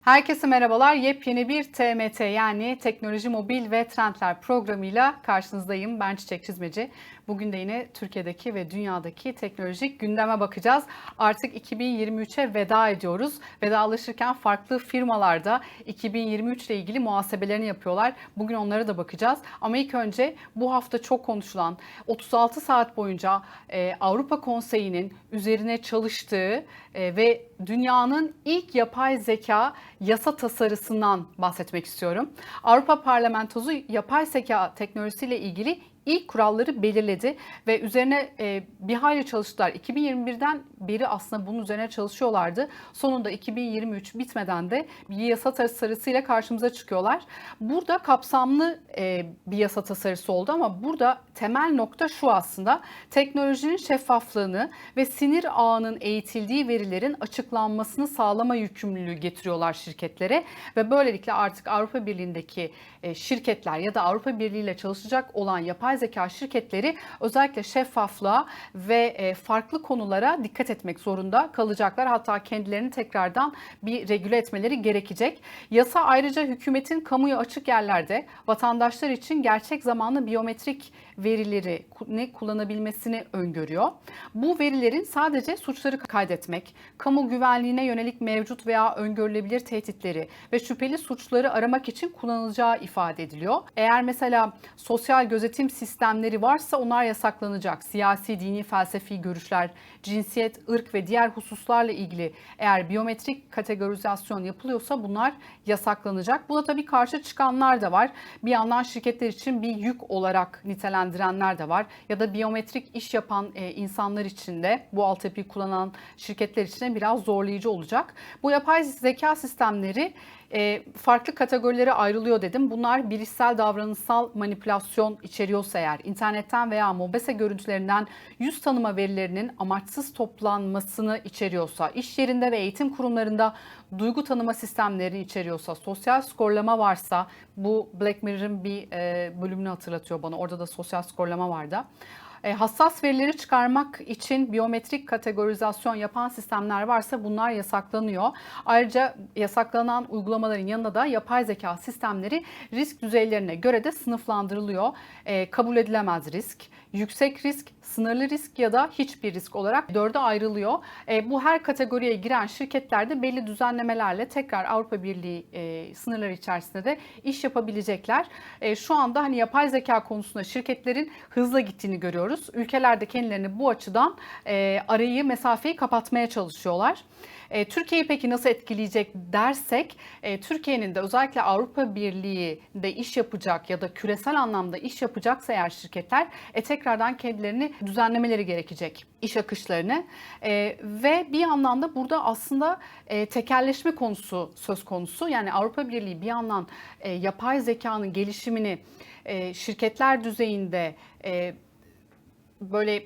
Herkese merhabalar. Yepyeni bir TMT yani Teknoloji Mobil ve Trendler programıyla karşınızdayım. Ben Çiçek Çizmeci. Bugün de yine Türkiye'deki ve dünyadaki teknolojik gündeme bakacağız. Artık 2023'e veda ediyoruz. Vedalaşırken farklı firmalarda 2023 ile ilgili muhasebelerini yapıyorlar. Bugün onlara da bakacağız. Ama ilk önce bu hafta çok konuşulan 36 saat boyunca e, Avrupa Konseyi'nin üzerine çalıştığı e, ve dünyanın ilk yapay zeka yasa tasarısından bahsetmek istiyorum. Avrupa Parlamentosu yapay zeka teknolojisiyle ilgili ilk kuralları belirledi ve üzerine e, bir hayli çalıştılar. 2021'den beri aslında bunun üzerine çalışıyorlardı. Sonunda 2023 bitmeden de bir yasa tasarısıyla karşımıza çıkıyorlar. Burada kapsamlı e, bir yasa tasarısı oldu ama burada temel nokta şu aslında. Teknolojinin şeffaflığını ve sinir ağının eğitildiği verilerin açıklanmasını sağlama yükümlülüğü getiriyorlar şirketlere ve böylelikle artık Avrupa Birliği'ndeki e, şirketler ya da Avrupa Birliği ile çalışacak olan yapay zeka şirketleri özellikle şeffaflığa ve e, farklı konulara dikkat etmek zorunda kalacaklar. Hatta kendilerini tekrardan bir regüle etmeleri gerekecek. Yasa ayrıca hükümetin kamuya açık yerlerde vatandaşlar için gerçek zamanlı biyometrik verileri ne kullanabilmesini öngörüyor. Bu verilerin sadece suçları kaydetmek, kamu güvenliğine yönelik mevcut veya öngörülebilir tehditleri ve şüpheli suçları aramak için kullanılacağı ifade ediliyor. Eğer mesela sosyal gözetim sistemleri varsa onlar yasaklanacak. Siyasi, dini, felsefi görüşler, cinsiyet, ırk ve diğer hususlarla ilgili eğer biyometrik kategorizasyon yapılıyorsa bunlar yasaklanacak. Buna tabii karşı çıkanlar da var. Bir yandan şirketler için bir yük olarak nitelendirenler de var. Ya da biyometrik iş yapan e, insanlar için de bu altyapıyı kullanan şirketler için de biraz zorlayıcı olacak. Bu yapay zeka sistemleri e, farklı kategorilere ayrılıyor dedim. Bunlar bilişsel davranışsal manipülasyon içeriyorsa eğer, internetten veya mobese görüntülerinden yüz tanıma verilerinin amaçsız toplanmasını içeriyorsa, iş yerinde ve eğitim kurumlarında duygu tanıma sistemleri içeriyorsa, sosyal skorlama varsa, bu Black Mirror'ın bir e, bölümünü hatırlatıyor bana. Orada da sosyal skorlama vardı. E, hassas verileri çıkarmak için biyometrik kategorizasyon yapan sistemler varsa bunlar yasaklanıyor. Ayrıca yasaklanan uygulamaların yanında da yapay zeka sistemleri risk düzeylerine göre de sınıflandırılıyor. E, kabul edilemez risk, yüksek risk, sınırlı risk ya da hiçbir risk olarak dörde ayrılıyor. E, bu her kategoriye giren şirketlerde belli düzenlemelerle tekrar Avrupa Birliği e, sınırları içerisinde de iş yapabilecekler. E, şu anda hani yapay zeka konusunda şirketlerin hızla gittiğini görüyoruz. Ülkeler de kendilerini bu açıdan e, arayı, mesafeyi kapatmaya çalışıyorlar. E, Türkiye'yi peki nasıl etkileyecek dersek, e, Türkiye'nin de özellikle Avrupa Birliği'de iş yapacak ya da küresel anlamda iş yapacaksa eğer şirketler e, tekrardan kendilerini düzenlemeleri gerekecek iş akışlarını e, ve bir yandan da burada aslında e, tekelleşme konusu söz konusu. Yani Avrupa Birliği bir yandan e, yapay zekanın gelişimini e, şirketler düzeyinde e, böyle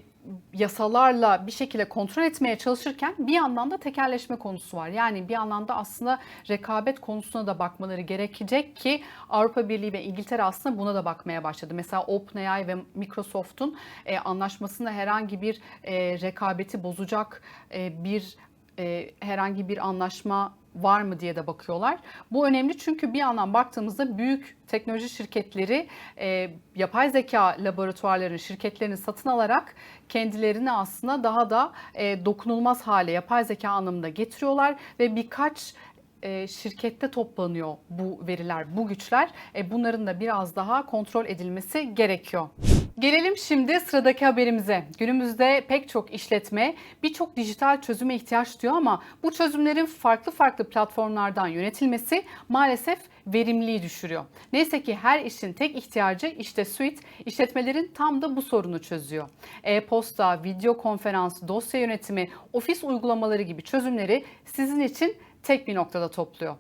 yasalarla bir şekilde kontrol etmeye çalışırken bir yandan da tekerleşme konusu var. Yani bir yandan da aslında rekabet konusuna da bakmaları gerekecek ki Avrupa Birliği ve İngiltere aslında buna da bakmaya başladı. Mesela OpenAI ve Microsoft'un e, anlaşmasında herhangi bir e, rekabeti bozacak e, bir e, herhangi bir anlaşma var mı diye de bakıyorlar. Bu önemli çünkü bir yandan baktığımızda büyük teknoloji şirketleri e, yapay zeka laboratuvarlarının şirketlerini satın alarak kendilerini aslında daha da e, dokunulmaz hale yapay zeka anlamında getiriyorlar ve birkaç e, şirkette toplanıyor bu veriler, bu güçler. E, bunların da biraz daha kontrol edilmesi gerekiyor. Gelelim şimdi sıradaki haberimize. Günümüzde pek çok işletme birçok dijital çözüme ihtiyaç duyuyor ama bu çözümlerin farklı farklı platformlardan yönetilmesi maalesef verimliliği düşürüyor. Neyse ki her işin tek ihtiyacı işte Suite işletmelerin tam da bu sorunu çözüyor. E-posta, video konferans, dosya yönetimi, ofis uygulamaları gibi çözümleri sizin için tek bir noktada topluyor.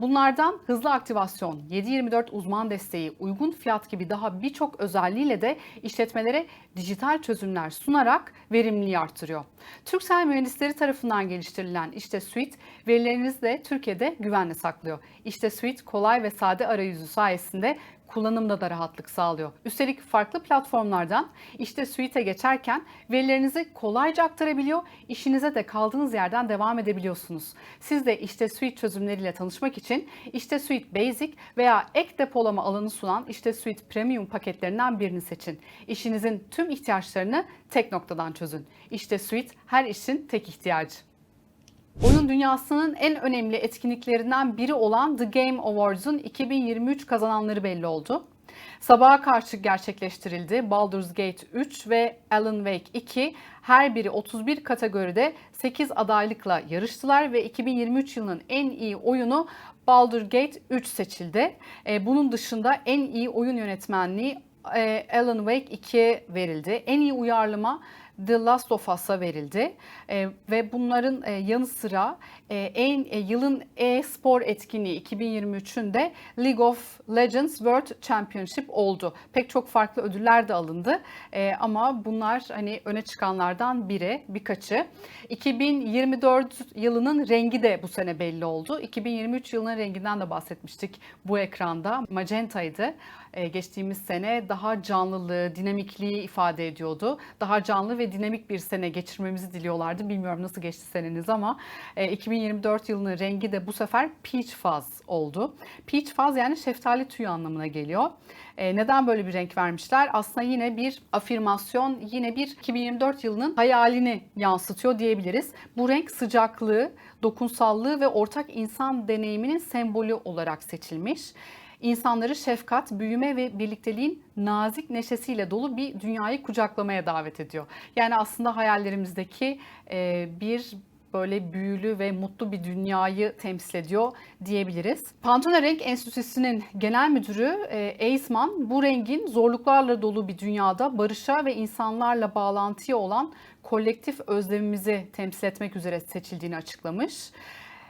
Bunlardan hızlı aktivasyon, 7/24 uzman desteği, uygun fiyat gibi daha birçok özelliğiyle de işletmelere dijital çözümler sunarak verimliliği artırıyor. Türksel mühendisleri tarafından geliştirilen işte Suite verilerinizi de Türkiye'de güvenle saklıyor. İşte Suite kolay ve sade arayüzü sayesinde kullanımda da rahatlık sağlıyor. Üstelik farklı platformlardan işte Suite'e geçerken verilerinizi kolayca aktarabiliyor, işinize de kaldığınız yerden devam edebiliyorsunuz. Siz de işte Suite çözümleriyle tanışmak için işte Suite Basic veya ek depolama alanı sunan işte Suite Premium paketlerinden birini seçin. İşinizin tüm ihtiyaçlarını tek noktadan çözün. İşte Suite her işin tek ihtiyacı. Oyun dünyasının en önemli etkinliklerinden biri olan The Game Awards'un 2023 kazananları belli oldu. Sabaha karşı gerçekleştirildi. Baldur's Gate 3 ve Alan Wake 2 her biri 31 kategoride 8 adaylıkla yarıştılar ve 2023 yılının en iyi oyunu Baldur's Gate 3 seçildi. E, bunun dışında en iyi oyun yönetmenliği e, Alan Wake 2'ye verildi. En iyi uyarlama The Last of Us'a verildi e, ve bunların e, yanı sıra e, en e, yılın e-spor etkinliği 2023'ün de League of Legends World Championship oldu. Pek çok farklı ödüller de alındı e, ama bunlar hani öne çıkanlardan biri, birkaçı. 2024 yılının rengi de bu sene belli oldu. 2023 yılının renginden de bahsetmiştik bu ekranda. Magenta'ydı. E, geçtiğimiz sene daha canlılığı, dinamikliği ifade ediyordu. Daha canlı ve dinamik bir sene geçirmemizi diliyorlardı. Bilmiyorum nasıl geçti seneniz ama e, 2024 yılının rengi de bu sefer peach fuzz oldu. Peach fuzz yani şeftali tüyü anlamına geliyor. E, neden böyle bir renk vermişler? Aslında yine bir afirmasyon, yine bir 2024 yılının hayalini yansıtıyor diyebiliriz. Bu renk sıcaklığı, dokunsallığı ve ortak insan deneyiminin sembolü olarak seçilmiş insanları şefkat, büyüme ve birlikteliğin nazik neşesiyle dolu bir dünyayı kucaklamaya davet ediyor. Yani aslında hayallerimizdeki e, bir böyle büyülü ve mutlu bir dünyayı temsil ediyor diyebiliriz. Pantone Renk Enstitüsü'nün genel müdürü e, Eisman bu rengin zorluklarla dolu bir dünyada barışa ve insanlarla bağlantıya olan kolektif özlemimizi temsil etmek üzere seçildiğini açıklamış.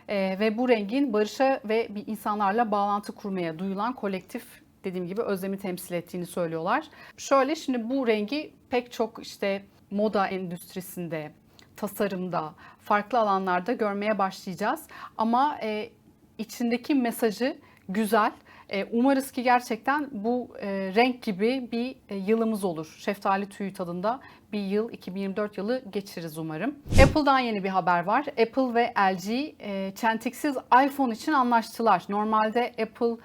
Ee, ve bu rengin barışa ve bir insanlarla bağlantı kurmaya duyulan kolektif dediğim gibi özlemi temsil ettiğini söylüyorlar. Şöyle şimdi bu rengi pek çok işte moda endüstrisinde, tasarımda, farklı alanlarda görmeye başlayacağız. Ama e, içindeki mesajı güzel. E, umarız ki gerçekten bu e, renk gibi bir e, yılımız olur. Şeftali tüyü tadında bir yıl 2024 yılı geçiririz umarım. Apple'dan yeni bir haber var. Apple ve LG çentiksiz iPhone için anlaştılar. Normalde Apple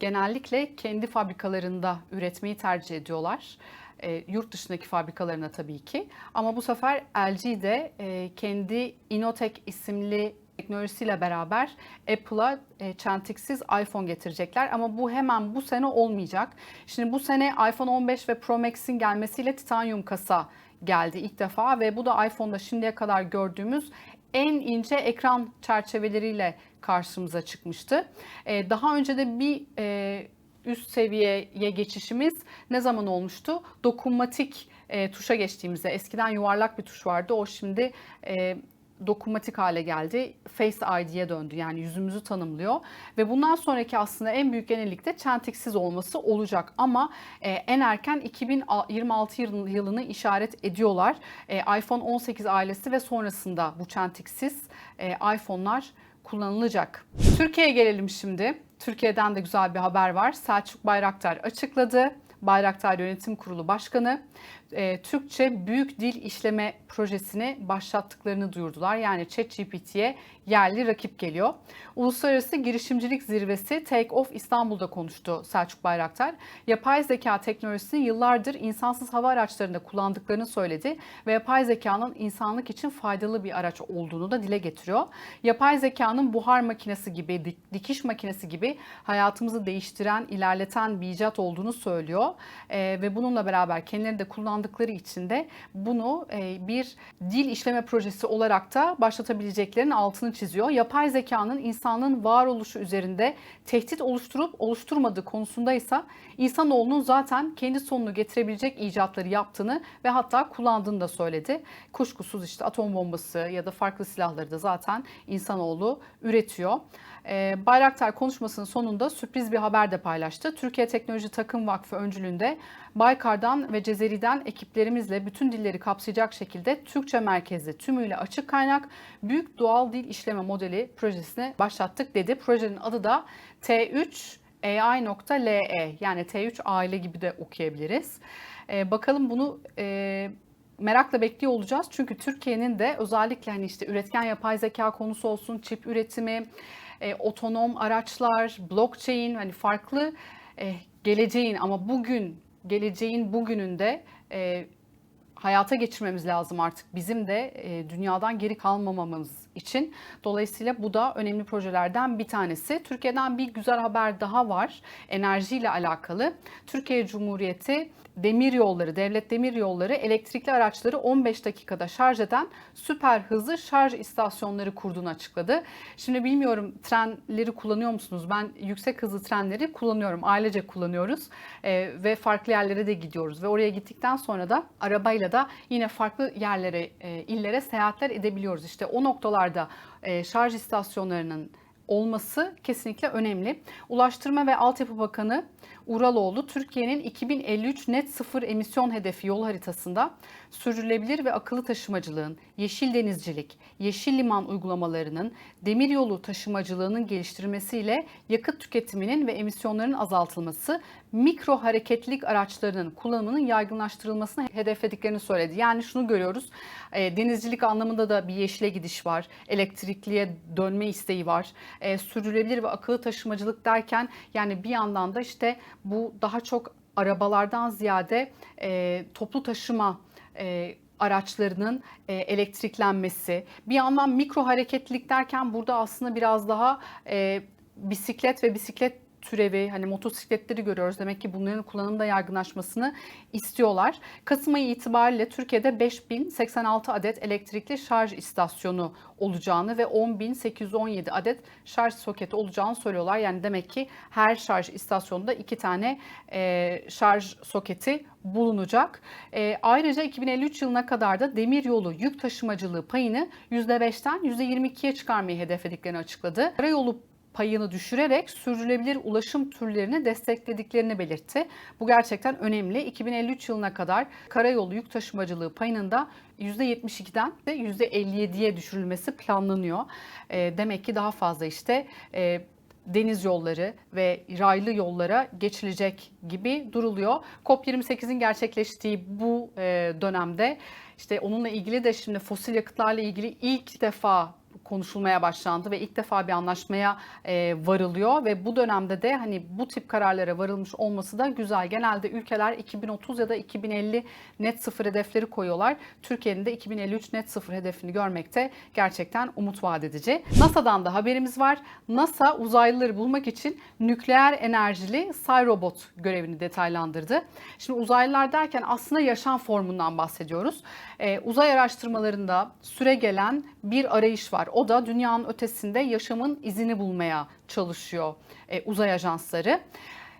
genellikle kendi fabrikalarında üretmeyi tercih ediyorlar. E, yurt dışındaki fabrikalarına tabii ki. Ama bu sefer LG de e, kendi Inotech isimli teknolojisiyle beraber Apple'a e, çentiksiz iPhone getirecekler ama bu hemen bu sene olmayacak. Şimdi bu sene iPhone 15 ve Pro Max'in gelmesiyle titanyum kasa geldi ilk defa ve bu da iPhone'da şimdiye kadar gördüğümüz en ince ekran çerçeveleriyle karşımıza çıkmıştı. E, daha önce de bir e, üst seviyeye geçişimiz ne zaman olmuştu? Dokunmatik e, tuşa geçtiğimizde eskiden yuvarlak bir tuş vardı. O şimdi dokunmatik hale geldi. Face ID'ye döndü yani yüzümüzü tanımlıyor. Ve bundan sonraki aslında en büyük yenilik de çentiksiz olması olacak. Ama e, en erken 2026 yılını işaret ediyorlar. E, iPhone 18 ailesi ve sonrasında bu çentiksiz e, iPhone'lar kullanılacak. Türkiye'ye gelelim şimdi. Türkiye'den de güzel bir haber var. Selçuk Bayraktar açıkladı. Bayraktar Yönetim Kurulu Başkanı e, Türkçe Büyük Dil İşleme Projesini başlattıklarını duyurdular. Yani ChatGPT'ye yerli rakip geliyor. Uluslararası Girişimcilik Zirvesi Take Off İstanbul'da konuştu Selçuk Bayraktar. Yapay zeka teknolojisini yıllardır insansız hava araçlarında kullandıklarını söyledi ve yapay zekanın insanlık için faydalı bir araç olduğunu da dile getiriyor. Yapay zekanın buhar makinesi gibi, dikiş makinesi gibi hayatımızı değiştiren, ilerleten bir icat olduğunu söylüyor. E, ve bununla beraber kendileri de kullandıkları için de bunu e, bir dil işleme projesi olarak da başlatabileceklerinin altını çiziyor. Yapay zekanın insanlığın varoluşu üzerinde tehdit oluşturup oluşturmadığı konusundaysa insanoğlunun zaten kendi sonunu getirebilecek icatları yaptığını ve hatta kullandığını da söyledi. Kuşkusuz işte atom bombası ya da farklı silahları da zaten insanoğlu üretiyor. Ee, Bayraktar konuşmasının sonunda sürpriz bir haber de paylaştı. Türkiye Teknoloji Takım Vakfı öncülüğünde Baykar'dan ve Cezeri'den ekiplerimizle bütün dilleri kapsayacak şekilde Türkçe merkezli tümüyle açık kaynak büyük doğal dil işleme modeli projesini başlattık dedi. Projenin adı da T3 AI.LE yani T3 aile gibi de okuyabiliriz. E, bakalım bunu e, merakla bekliyor olacağız. Çünkü Türkiye'nin de özellikle hani işte üretken yapay zeka konusu olsun, çip üretimi, e, otonom araçlar, blockchain hani farklı e, geleceğin ama bugün geleceğin bugününde e, hayata geçirmemiz lazım artık. Bizim de e, dünyadan geri kalmamamız için. Dolayısıyla bu da önemli projelerden bir tanesi. Türkiye'den bir güzel haber daha var enerjiyle alakalı. Türkiye Cumhuriyeti demir yolları, devlet demir yolları elektrikli araçları 15 dakikada şarj eden süper hızlı şarj istasyonları kurduğunu açıkladı. Şimdi bilmiyorum trenleri kullanıyor musunuz? Ben yüksek hızlı trenleri kullanıyorum. Ailece kullanıyoruz ee, ve farklı yerlere de gidiyoruz ve oraya gittikten sonra da arabayla da yine farklı yerlere, e, illere seyahatler edebiliyoruz. İşte o noktalarda e, şarj istasyonlarının olması kesinlikle önemli. Ulaştırma ve Altyapı Bakanı Uraloğlu Türkiye'nin 2053 net sıfır emisyon hedefi yol haritasında sürdürülebilir ve akıllı taşımacılığın, yeşil denizcilik, yeşil liman uygulamalarının, demiryolu taşımacılığının geliştirilmesiyle yakıt tüketiminin ve emisyonların azaltılması, mikro hareketlilik araçlarının kullanımının yaygınlaştırılmasını hedeflediklerini söyledi. Yani şunu görüyoruz, e, denizcilik anlamında da bir yeşile gidiş var, elektrikliye dönme isteği var, e, sürdürülebilir ve akıllı taşımacılık derken yani bir yandan da işte bu daha çok arabalardan ziyade e, toplu taşıma e, araçlarının e, elektriklenmesi. Bir yandan mikro hareketlilik derken burada aslında biraz daha e, bisiklet ve bisiklet türevi hani motosikletleri görüyoruz. Demek ki bunların kullanımda yaygınlaşmasını istiyorlar. Kasım ayı itibariyle Türkiye'de 5086 adet elektrikli şarj istasyonu olacağını ve 10.817 adet şarj soketi olacağını söylüyorlar. Yani demek ki her şarj istasyonunda iki tane e, şarj soketi bulunacak. E, ayrıca 2053 yılına kadar da demiryolu yük taşımacılığı payını %5'ten %22'ye çıkarmayı hedeflediklerini açıkladı. Karayolu payını düşürerek sürdürülebilir ulaşım türlerini desteklediklerini belirtti. Bu gerçekten önemli. 2053 yılına kadar karayolu yük taşımacılığı payının da %72'den de %57'ye düşürülmesi planlanıyor. E, demek ki daha fazla işte e, deniz yolları ve raylı yollara geçilecek gibi duruluyor. COP28'in gerçekleştiği bu e, dönemde işte onunla ilgili de şimdi fosil yakıtlarla ilgili ilk defa konuşulmaya başlandı ve ilk defa bir anlaşmaya e, varılıyor ve bu dönemde de hani bu tip kararlara varılmış olması da güzel. Genelde ülkeler 2030 ya da 2050 net sıfır hedefleri koyuyorlar. Türkiye'nin de 2053 net sıfır hedefini görmekte gerçekten umut vaat edici. NASA'dan da haberimiz var. NASA uzaylıları bulmak için nükleer enerjili Robot görevini detaylandırdı. Şimdi uzaylılar derken aslında yaşam formundan bahsediyoruz. Ee, uzay araştırmalarında süre gelen bir arayış var. O da dünyanın ötesinde yaşamın izini bulmaya çalışıyor e, uzay ajansları.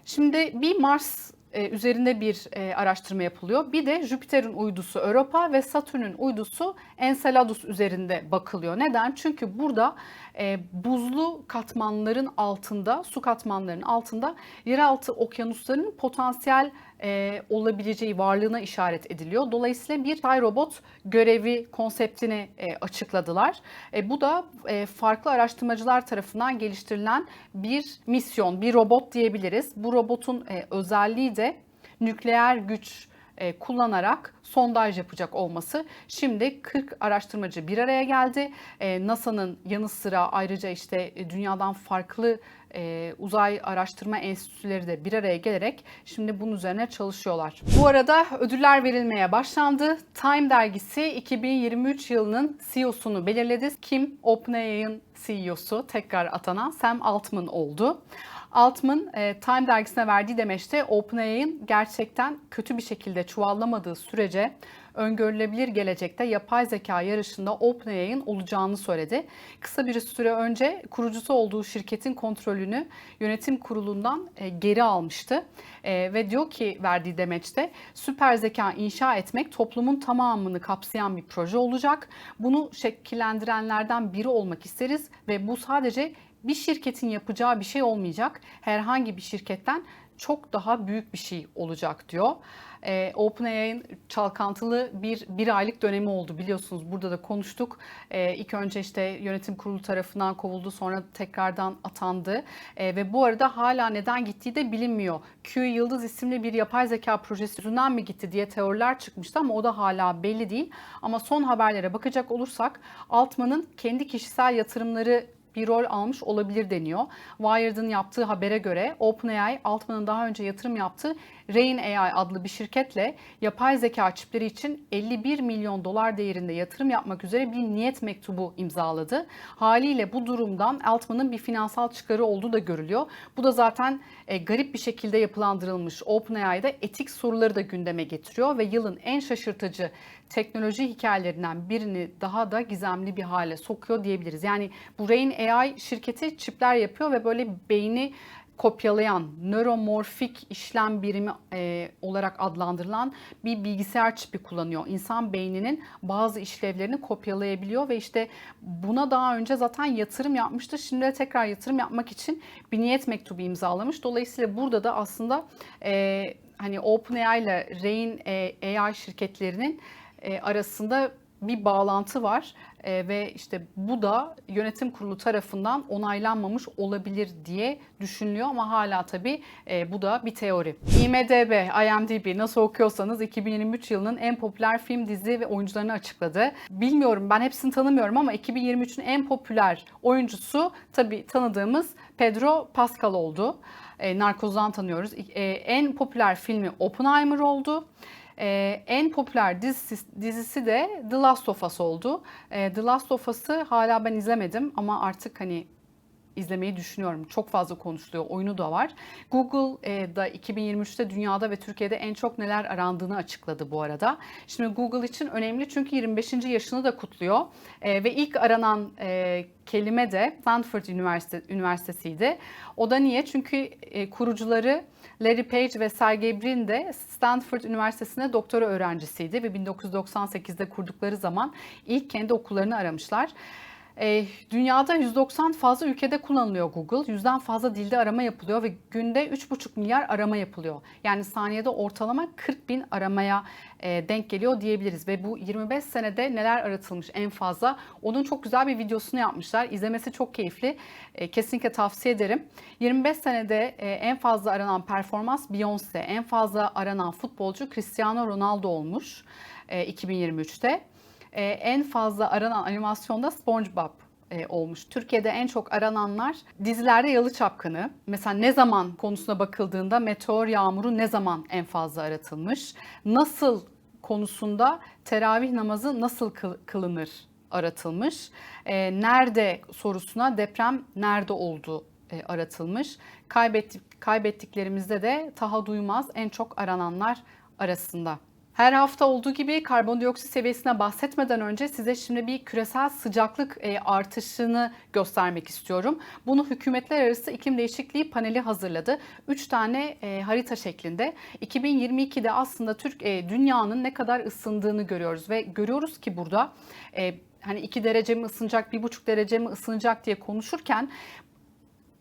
Şimdi bir Mars e, üzerinde bir e, araştırma yapılıyor. Bir de Jüpiter'in uydusu Europa ve Satürn'ün uydusu Enceladus üzerinde bakılıyor. Neden? Çünkü burada e, buzlu katmanların altında, su katmanlarının altında yeraltı okyanuslarının potansiyel e, olabileceği varlığına işaret ediliyor. Dolayısıyla bir robot görevi konseptini e, açıkladılar. E, bu da e, farklı araştırmacılar tarafından geliştirilen bir misyon, bir robot diyebiliriz. Bu robotun e, özelliği de nükleer güç e, kullanarak sondaj yapacak olması. Şimdi 40 araştırmacı bir araya geldi. E, NASA'nın yanı sıra ayrıca işte e, dünyadan farklı uzay araştırma enstitüleri de bir araya gelerek şimdi bunun üzerine çalışıyorlar. Bu arada ödüller verilmeye başlandı. Time dergisi 2023 yılının CEO'sunu belirledi. Kim OpenAI'ın CEO'su tekrar atanan Sam Altman oldu. Altman e, Time dergisine verdiği demeçte OpenAI'ın gerçekten kötü bir şekilde çuvallamadığı sürece öngörülebilir gelecekte yapay zeka yarışında OpenAI'ın olacağını söyledi. Kısa bir süre önce kurucusu olduğu şirketin kontrolünü yönetim kurulundan e, geri almıştı. E, ve diyor ki verdiği demeçte süper zeka inşa etmek toplumun tamamını kapsayan bir proje olacak. Bunu şekillendirenlerden biri olmak isteriz ve bu sadece bir şirketin yapacağı bir şey olmayacak. Herhangi bir şirketten çok daha büyük bir şey olacak diyor. E, OpenAI'nin çalkantılı bir bir aylık dönemi oldu biliyorsunuz. Burada da konuştuk. E, ilk önce işte yönetim kurulu tarafından kovuldu sonra tekrardan atandı. E, ve bu arada hala neden gittiği de bilinmiyor. Q Yıldız isimli bir yapay zeka projesi yüzünden mi gitti diye teoriler çıkmıştı ama o da hala belli değil. Ama son haberlere bakacak olursak Altman'ın kendi kişisel yatırımları bir rol almış olabilir deniyor. Wired'ın yaptığı habere göre OpenAI, Altman'ın daha önce yatırım yaptığı Rain AI adlı bir şirketle yapay zeka çipleri için 51 milyon dolar değerinde yatırım yapmak üzere bir niyet mektubu imzaladı. Haliyle bu durumdan Altman'ın bir finansal çıkarı olduğu da görülüyor. Bu da zaten e, garip bir şekilde yapılandırılmış. OpenAI'da etik soruları da gündeme getiriyor ve yılın en şaşırtıcı teknoloji hikayelerinden birini daha da gizemli bir hale sokuyor diyebiliriz. Yani bu Rain AI şirketi çipler yapıyor ve böyle beyni kopyalayan, nöromorfik işlem birimi e, olarak adlandırılan bir bilgisayar çipi kullanıyor. İnsan beyninin bazı işlevlerini kopyalayabiliyor ve işte buna daha önce zaten yatırım yapmıştı. Şimdi de tekrar yatırım yapmak için bir niyet mektubu imzalamış. Dolayısıyla burada da aslında e, hani OpenAI ile Rain e, AI şirketlerinin e, arasında bir bağlantı var e, ve işte bu da yönetim kurulu tarafından onaylanmamış olabilir diye düşünülüyor ama hala tabii e, bu da bir teori. IMDB, IMDb nasıl okuyorsanız 2023 yılının en popüler film, dizi ve oyuncularını açıkladı. Bilmiyorum ben hepsini tanımıyorum ama 2023'ün en popüler oyuncusu tabii tanıdığımız Pedro Pascal oldu. E, Narkoz'dan tanıyoruz. E, en popüler filmi Oppenheimer oldu. Ee, en popüler dizisi, dizisi de The Last of Us oldu. Ee, The Last of Us'ı hala ben izlemedim ama artık hani izlemeyi düşünüyorum. Çok fazla konuşuluyor. Oyunu da var. Google e, da 2023'te dünyada ve Türkiye'de en çok neler arandığını açıkladı bu arada. Şimdi Google için önemli çünkü 25. yaşını da kutluyor. E, ve ilk aranan e, kelime de Stanford Üniversite, Üniversitesi'ydi. O da niye? Çünkü e, kurucuları Larry Page ve Sergey Brin de Stanford Üniversitesi'nde doktora öğrencisiydi ve 1998'de kurdukları zaman ilk kendi okullarını aramışlar. E, dünyada 190 fazla ülkede kullanılıyor Google. Yüzden fazla dilde arama yapılıyor ve günde 3,5 milyar arama yapılıyor. Yani saniyede ortalama 40 bin aramaya e, denk geliyor diyebiliriz. Ve bu 25 senede neler aratılmış en fazla. Onun çok güzel bir videosunu yapmışlar. İzlemesi çok keyifli. E, kesinlikle tavsiye ederim. 25 senede e, en fazla aranan performans Beyoncé. En fazla aranan futbolcu Cristiano Ronaldo olmuş e, 2023'te e, en fazla aranan animasyonda SpongeBob e, olmuş. Türkiye'de en çok arananlar dizilerde Yalı Çapkını. Mesela ne zaman konusuna bakıldığında Meteor Yağmuru ne zaman en fazla aratılmış? Nasıl konusunda teravih namazı nasıl kılınır aratılmış. E, nerede sorusuna deprem nerede oldu e, aratılmış. Kaybettik, kaybettiklerimizde de Taha Duymaz en çok arananlar arasında. Her hafta olduğu gibi karbondioksit seviyesine bahsetmeden önce size şimdi bir küresel sıcaklık e, artışını göstermek istiyorum. Bunu hükümetler arası iklim değişikliği paneli hazırladı. 3 tane e, harita şeklinde. 2022'de aslında Türk e, dünyanın ne kadar ısındığını görüyoruz ve görüyoruz ki burada hani 2 derece mi ısınacak, 1,5 derece mi ısınacak diye konuşurken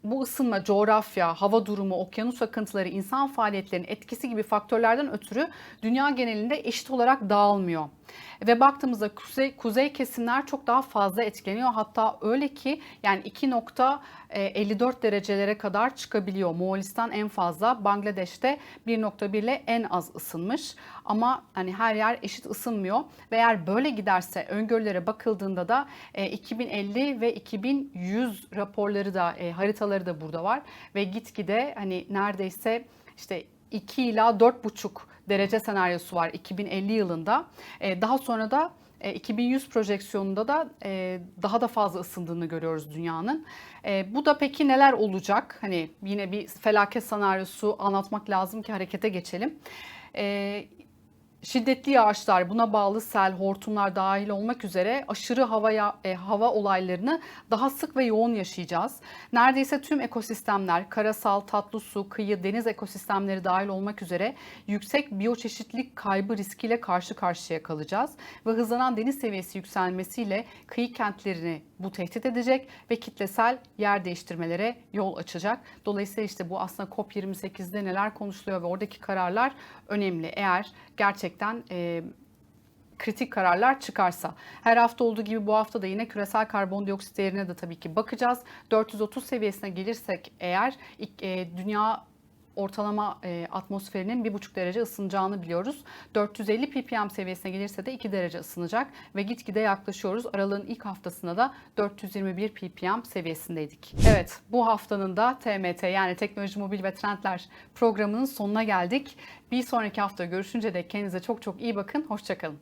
bu ısınma, coğrafya, hava durumu, okyanus akıntıları, insan faaliyetlerinin etkisi gibi faktörlerden ötürü dünya genelinde eşit olarak dağılmıyor. Ve baktığımızda kuzey, kuzey kesimler çok daha fazla etkileniyor. Hatta öyle ki yani 2.54 derecelere kadar çıkabiliyor. Moğolistan en fazla, Bangladeş'te 1.1 ile en az ısınmış. Ama hani her yer eşit ısınmıyor. Ve eğer böyle giderse öngörülere bakıldığında da 2050 e, ve 2100 raporları da e, haritaları da burada var. Ve gitgide hani neredeyse işte 2 ila 4,5 derece senaryosu var 2050 yılında. E, daha sonra da 2100 projeksiyonunda da daha da fazla ısındığını görüyoruz dünyanın. Bu da peki neler olacak? Hani yine bir felaket senaryosu anlatmak lazım ki harekete geçelim. Şiddetli yağışlar, buna bağlı sel, hortumlar dahil olmak üzere aşırı hava ya- e, hava olaylarını daha sık ve yoğun yaşayacağız. Neredeyse tüm ekosistemler, karasal, tatlı su, kıyı, deniz ekosistemleri dahil olmak üzere yüksek biyoçeşitlilik kaybı riskiyle karşı karşıya kalacağız ve hızlanan deniz seviyesi yükselmesiyle kıyı kentlerini bu tehdit edecek ve kitlesel yer değiştirmelere yol açacak. Dolayısıyla işte bu aslında COP28'de neler konuşuluyor ve oradaki kararlar önemli. Eğer gerçekten e, kritik kararlar çıkarsa. Her hafta olduğu gibi bu hafta da yine küresel karbondioksit değerine de tabii ki bakacağız. 430 seviyesine gelirsek eğer e, dünya ortalama e, atmosferinin 1,5 derece ısınacağını biliyoruz. 450 ppm seviyesine gelirse de 2 derece ısınacak ve gitgide yaklaşıyoruz. Aralığın ilk haftasında da 421 ppm seviyesindeydik. Evet bu haftanın da TMT yani Teknoloji Mobil ve Trendler programının sonuna geldik. Bir sonraki hafta görüşünce de kendinize çok çok iyi bakın. Hoşçakalın.